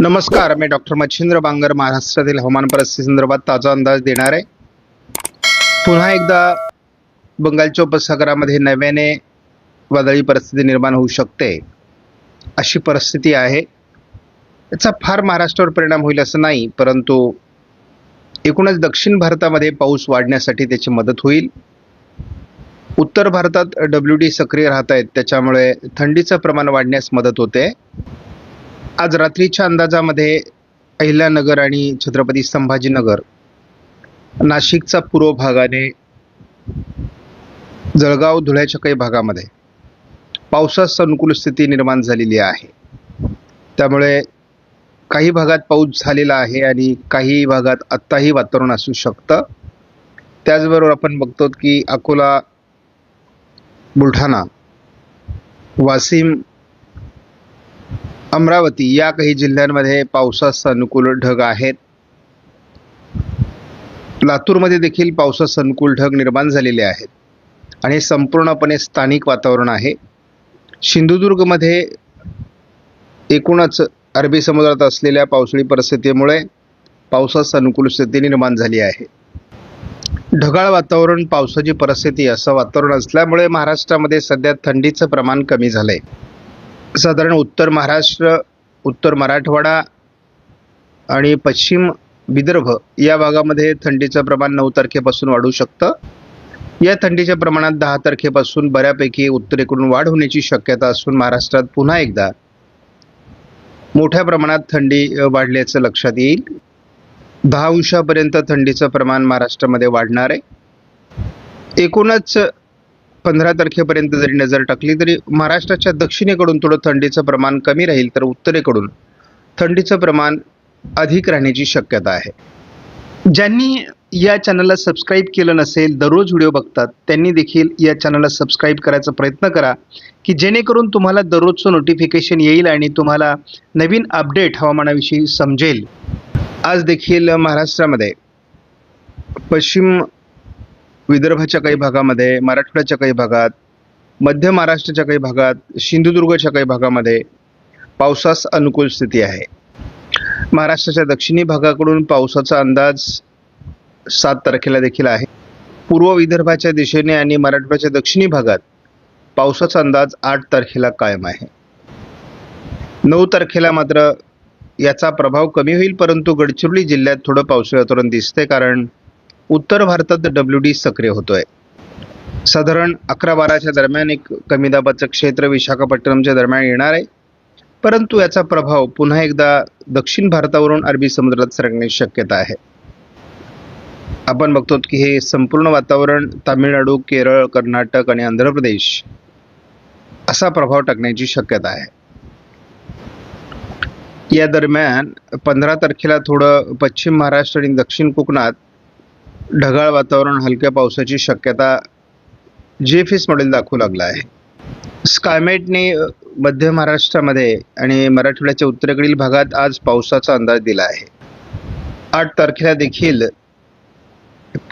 नमस्कार मी डॉक्टर मच्छिंद्र बांगर महाराष्ट्रातील हवामान परिस्थिती संदर्भात ताजा अंदाज देणार आहे. पुन्हा एकदा बंगालच्या उपसागरामध्ये नव्याने वादळी परिस्थिती निर्माण होऊ शकते अशी परिस्थिती आहे. याचा फार महाराष्ट्रावर परिणाम होईल असं नाही परंतु एकूणच दक्षिण भारतामध्ये पाऊस वाढण्यासाठी त्याची मदत होईल. उत्तर भारतात डब्ल्यू डी सक्रिय राहत आहेत त्याच्यामुळे थंडीचं प्रमाण वाढण्यास मदत होते. आज रात्रीच्या अंदाजामध्ये अहिल्यानगर आणि छत्रपती संभाजीनगर नाशिकचा पूर्व भागाने जळगाव धुळ्याच्या काही भागामध्ये पावसास अनुकूल स्थिती निर्माण झालेली आहे. त्यामुळे काही भागात पाऊस झालेला आहे आणि काही भागात आत्ताही वातावरण असू शकतं. त्याचबरोबर आपण बघतो की अकोला बुलढाणा वाशिम अमरावती या काही जिल्ह्यांमध्ये पावसास अनुकूल ढग आहेत. लातूरमध्ये देखील पावसास अनुकूल ढग निर्माण झालेले आहेत. आणि हे संपूर्णपणे स्थानिक वातावरण आहे. सिंधुदुर्गमध्ये एकूणच अरबी समुद्रात असलेल्या पावसाळी परिस्थितीमुळे पावसास अनुकूल स्थिती निर्माण झाली आहे. ढगाळ वातावरण पावसाची परिस्थिती असं वातावरण असल्यामुळे महाराष्ट्रामध्ये सध्या थंडीचं प्रमाण कमी झालं आहे साधारण उत्तर महाराष्ट्र उत्तर मराठवाडा आणि पश्चिम विदर्भ या भागामध्ये थंडीचं प्रमाण नऊ तारखेपासून वाढू शकतं. या थंडीच्या प्रमाणात दहा तारखेपासून बऱ्यापैकी उत्तरेकडून वाढ होण्याची शक्यता असून महाराष्ट्रात पुन्हा एकदा मोठ्या प्रमाणात थंडी वाढल्याचं लक्षात येईल. दहा अंशापर्यंत थंडीचं प्रमाण महाराष्ट्रामध्ये वाढणार आहे. एकूणच पंधरा तारखेपर्यंत जरी नजर टाकली तरी महाराष्ट्राच्या दक्षिणेकडून थोडं थंडीचं प्रमाण कमी राहील तर उत्तरेकडून थंडीचं प्रमाण अधिक राहण्याची शक्यता आहे. ज्यांनी या चॅनलला सबस्क्राईब केलं नसेल दररोज व्हिडिओ बघतात त्यांनी देखील या चॅनलला सबस्क्राईब करायचा प्रयत्न करा की जेणेकरून तुम्हाला दररोजचं नोटिफिकेशन येईल आणि तुम्हाला नवीन अपडेट हवामानाविषयी समजेल. आज देखील महाराष्ट्रामध्ये पश्चिम विदर्भाच्या काही भागामध्ये मराठवाड्याच्या काही भागात मध्य महाराष्ट्राच्या काही भागात सिंधुदुर्गच्या काही भागामध्ये पावसास अनुकूल स्थिती आहे. महाराष्ट्राच्या दक्षिणी भागाकडून पावसाचा अंदाज सात तारखेला देखील आहे. पूर्व विदर्भाच्या दिशेने आणि मराठवाड्याच्या दक्षिणी भागात पावसाचा अंदाज आठ तारखेला कायम आहे. नऊ तारखेला मात्र याचा प्रभाव कमी होईल परंतु गडचिरोली जिल्ह्यात थोडं पावसाळी वातावरण दिसते कारण उत्तर भारतात डब्ल्यू डी सक्रिय होतोय. साधारण अकरा बाराच्या दरम्यान एक कमी दाबाचं क्षेत्र विशाखापट्टणमच्या दरम्यान येणार आहे. परंतु याचा प्रभाव पुन्हा एकदा दक्षिण भारतावरून अरबी समुद्रात सरकण्याची शक्यता आहे. आपण बघतो की हे संपूर्ण वातावरण तामिळनाडू केरळ कर्नाटक आणि आंध्र प्रदेश असा प्रभाव टाकण्याची शक्यता आहे. या दरम्यान पंधरा तारखेला थोडं पश्चिम महाराष्ट्र आणि दक्षिण कोकणात ढगाळ वातावरण हलक्या पावसाची शक्यता जी फीस मॉडेल दाखवू लागला आहे. स्कायमेटने मध्य महाराष्ट्रामध्ये आणि मराठवाड्याच्या उत्तरेकडील भागात आज पावसाचा अंदाज दिला आहे. आठ तारखेला देखील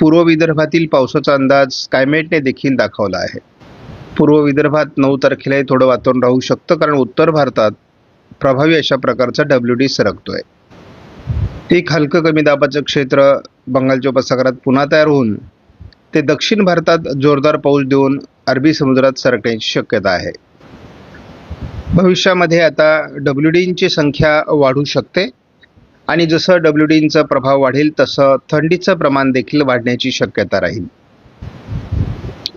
पूर्व विदर्भातील पावसाचा अंदाज स्कायमेटने देखील दाखवला आहे. पूर्व विदर्भात नऊ तारखेलाही थोडं वातावरण राहू शकतं कारण उत्तर भारतात प्रभावी अशा प्रकारचा डब्ल्यू डी सरकतोय. एक हलकं कमी दाबाचं क्षेत्र बंगालच्या उपसागरात पुन्हा तयार होऊन ते दक्षिण भारतात जोरदार पाऊस देऊन अरबी समुद्रात सरकण्याची शक्यता आहे. भविष्यामध्ये आता डब्ल्यू डींची संख्या वाढू शकते आणि जसं डब्ल्यू डींचा प्रभाव वाढेल तसं थंडीचं प्रमाण देखील वाढण्याची शक्यता राहील.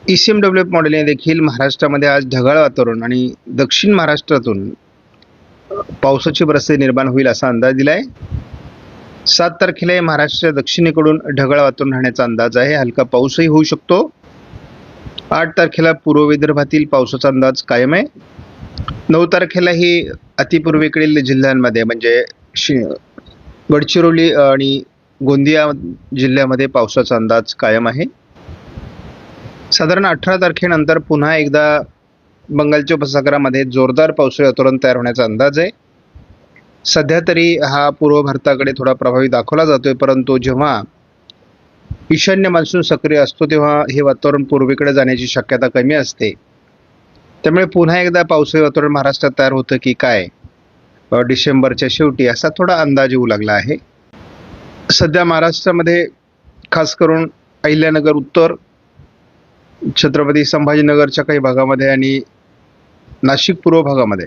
E C M W F मॉडेलने देखील महाराष्ट्रामध्ये आज ढगाळ वातावरण आणि दक्षिण महाराष्ट्रातून पावसाची परिस्थिती निर्माण होईल असा अंदाज दिलाय. सात तारखेला महाराष्ट्र दक्षिणेकडून ढगाळ वातावरण राहण्याचा अंदाज आहे. हलका पाऊसही होऊ शकतो. आठ तारखेला पूर्व विदर्भातील पावसाचा अंदाज कायम आहे. नऊ तारखेलाही अतिपूर्वेकडील जिल्ह्यांमध्ये म्हणजे शि गडचिरोली आणि गोंदिया जिल्ह्यामध्ये पावसाचा अंदाज कायम आहे. साधारण अठरा तारखेनंतर पुन्हा एकदा बंगालच्या उपसागरामध्ये जोरदार पावसाळी वातावरण तयार होण्याचा अंदाज आहे. सध्या तरी हा पूर्व भारताकडे थोडा प्रभावी दाखवला जातोय परंतु जेव्हा ईशान्य मान्सून सक्रिय असतो तेव्हा हे वातावरण पूर्वेकडे जाण्याची शक्यता कमी असते. त्यामुळे पुन्हा एकदा पावसाळी वातावरण महाराष्ट्रात तयार होतं की काय? डिसेंबरच्या शेवटी असा थोडा अंदाज येऊ लागला आहे. सध्या महाराष्ट्रामध्ये खास करून अहिल्यानगर उत्तर छत्रपती संभाजीनगरच्या काही भागामध्ये आणि नाशिक पूर्व भागामध्ये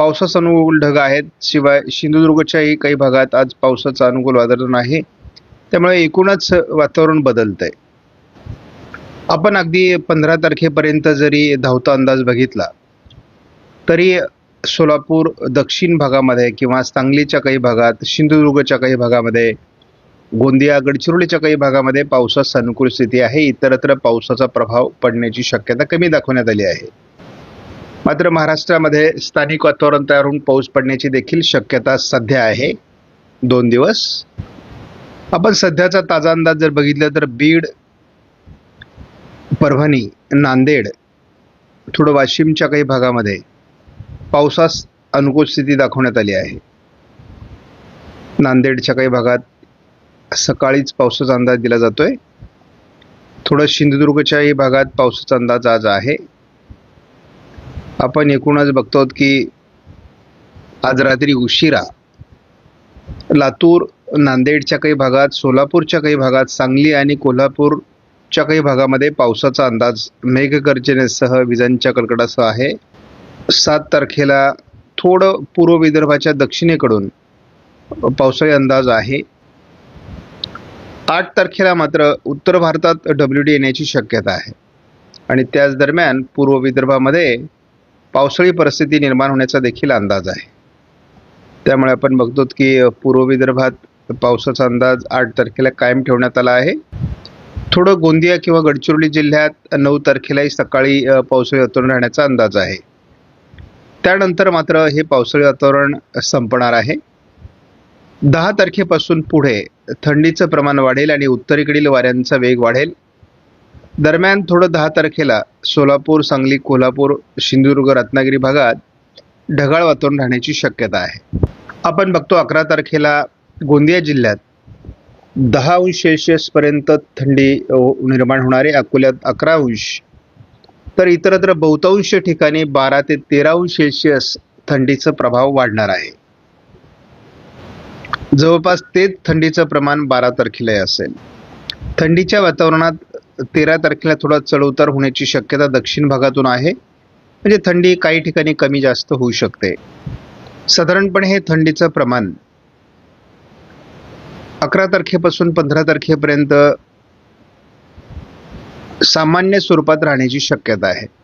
पावसाचा अनुकूल ढग आहेत. शिवाय सिंधुदुर्गच्याही काही भागात आज पावसाचं अनुकूल वातावरण आहे. त्यामुळे एकूणच वातावरण बदलत आहे आपण अगदी पंधरा तारखेपर्यंत जरी धावता अंदाज बघितला तरी सोलापूर दक्षिण भागामध्ये किंवा सांगलीच्या काही भागात सिंधुदुर्गच्या काही भागामध्ये गोंदिया गडचिरोलीच्या काही भागामध्ये पावसास अनुकूल स्थिती आहे. इतरत्र पावसाचा प्रभाव पडण्याची शक्यता कमी दाखवण्यात आली आहे. मात्र महाराष्ट्रामध्ये स्थानिक वातावरण तयार होऊन पाऊस पडण्याची देखील शक्यता सध्या आहे. दोन दिवस. आपण सध्याचा ताजा अंदाज जर बघितला तर बीड परभणी नांदेड थोडं वाशिमच्या काही भागामध्ये पावसास अनुकूल स्थिती दाखवण्यात आली आहे. नांदेडच्या काही भागात सकाळीच पावसाचा अंदाज दिला जातोय. थोडं सिंधुदुर्गच्याही भागात पावसाचा अंदाज आज आहे. आपण एकूणच बघतो की आज रात्री उशिरा लातूर नांदेडच्या काही भागात सोलापूरच्या काही भागात सांगली आणि कोल्हापूरच्या काही भागामध्ये पावसाचा अंदाज मेघगर्जनेसह विजांच्या कडकडासह आहे. सात तारखेला थोडं पूर्व विदर्भाच्या दक्षिणेकडून पावसाळी अंदाज आहे. आठ तारखेला मात्र उत्तर भारतात डब्ल्यू डी येण्याची शक्यता आहे. आणि त्याच दरम्यान पूर्व विदर्भामध्ये पावसाळी परिस्थिती निर्माण होण्याचा देखील अंदाज आहे. त्यामुळे आपण बघतो की पूर्व विदर्भात पावसाचा अंदाज आठ तारखेला कायम ठेवण्यात आला आहे. थोडं गोंदिया किंवा गडचिरोली जिल्ह्यात नऊ तारखेलाही सकाळी पावसाळी वातावरण राहण्याचा अंदाज आहे. त्यानंतर मात्र हे पावसाळी वातावरण संपणार आहे. दहा तारखेपासून पुढे थंडीचं प्रमाण वाढेल आणि उत्तरेकडील वाऱ्यांचा वेग वाढेल. दरम्यान थोडं दहा तारखेला सोलापूर सांगली कोल्हापूर सिंधुदुर्ग रत्नागिरी भागात ढगाळ वातावरण राहण्याची शक्यता आहे. आपण बघतो अकरा तारखेला गोंदिया जिल्ह्यात दहा अंश सेल्सिअसपर्यंत थंडी निर्माण होणार आहे. अकोल्यात अकरा अंश. तर इतरत्र बहुतांश ठिकाणी बारा ते तेरा अंश सेल्सिअस थंडीचा प्रभाव वाढणार आहे. जवळपास तेच थंडीचं प्रमाण बारा तारखेलाही असेल. थंडीच्या वातावरणात तेरा तारखेला थोडा चढउतार होण्याची शक्यता दक्षिण भागातून आहे. म्हणजे थंडी काही ठिकाणी कमी जास्त होऊ शकते. साधारणपणे हे थंडीचं प्रमाण अकरा तारखेपासून पंधरा तारखेपर्यंत सामान्य स्वरूपात राहण्याची शक्यता आहे.